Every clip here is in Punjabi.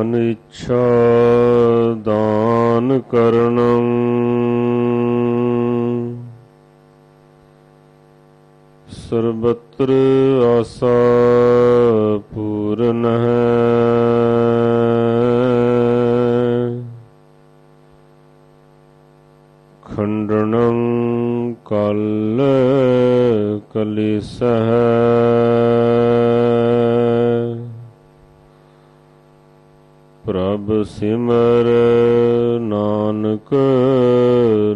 ਮਨ ਦਾਨ ਕਰਨੰ। ਸਰਬਤਰ ਆਸਾ ਪੂਰਨ ਹੈ। ਖੰਡਨੰ ਕਲ ਕਲਿਸਹ। ਪ੍ਰਭ ਸਿਮਰ ਨਾਨਕ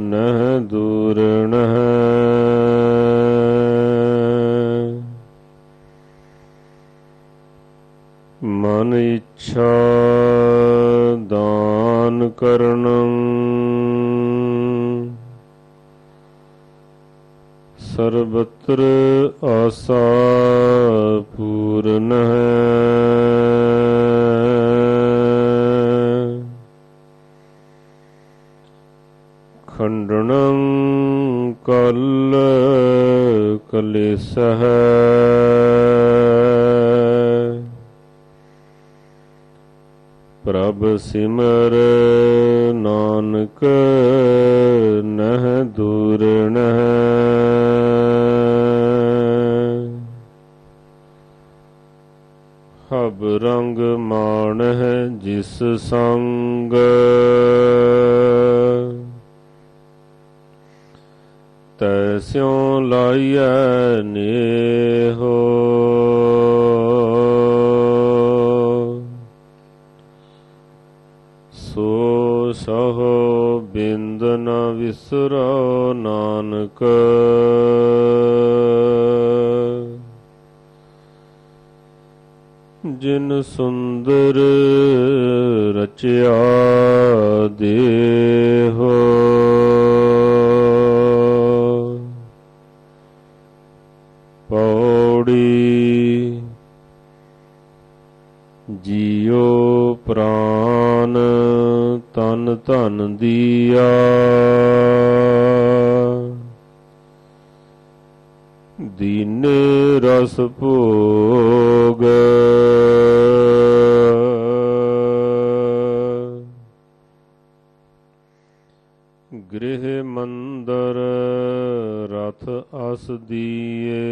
ਨਹਿ ਦੂਰਣ ਮਨ ਇੱਛਾ ਦਾਨ ਕਰਨੰ। ਸਰਬਤਰ ਆਸਾ ਪੂਰਨ ਹੈ। ਖੰਡਨੰ ਕਲ ਕਲੇਸਹ। ਪ੍ਰਭ ਸਿਮਰ ਨਾਨਕ ਨਹਿ ਦੂਰਣ ਹਬ ਰੰਗ ਮਾਣ ਹੈ ਜਿਸ ਸੰਗ। ਤੈਸਿਉ ਲਾਈਐ ਨੇਹੋ। ਸੋ ਸਹੋ ਬਿੰਦ ਨ ਵਿਸਰੋ ਨਾਨਕ। ਜਿਨ ਸੁੰਦਰ ਰਚਿਆ ਦੇਹੋ। ਪੌੜੀ ਜੀਉ ਪ੍ਰਾਨ ਤਨ ਧਨ ਦੀਆ। ਦੀਨ ਰਸ ਭੋਗ ਰਥ ਅਸ ਦੀਏ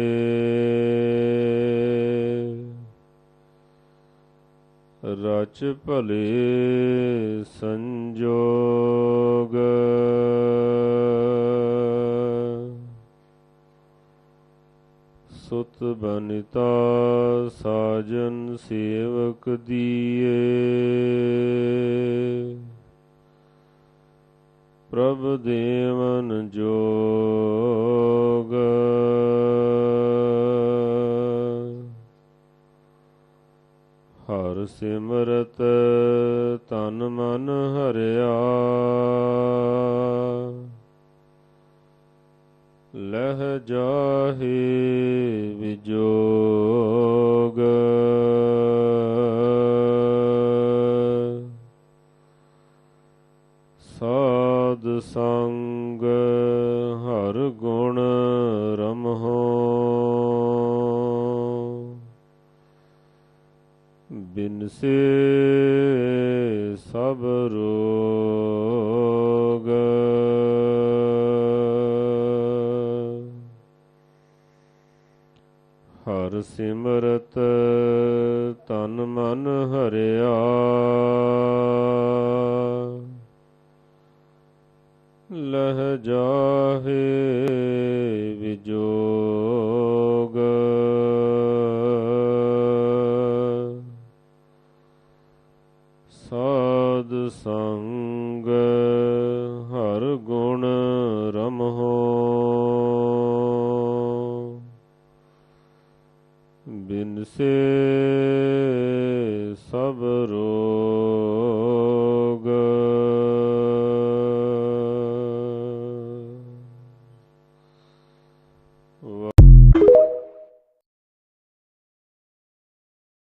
ਰਚ ਭਲੇ ਸੰਜੋਗ। ਸੁਤ ਬਨਿਤਾ ਸਾਜਨ ਸੇਵਕ ਦੀਏ। ਪ੍ਰਭ ਦੇਵਨ ਜੋਗ ਸਿਮਰਤ ਤਨ ਮਨ ਹਰਿਆ। ਲਹਿ ਜਾਹੇ ਵਿਜੋ ਬਿਨਸੇ ਸਭ ਰੋਗ। ਹਰ ਸਿਮਰਤ ਤਨ ਮਨ ਹਰਿਆ। ਲਹਿ ਜਾਹੇ ਵਿਜੋਗ। ਸਾਧ ਸੰਗ ਹਰ ਗੁਣ ਰਮਹੋ। ਬਿਨ ਸੇ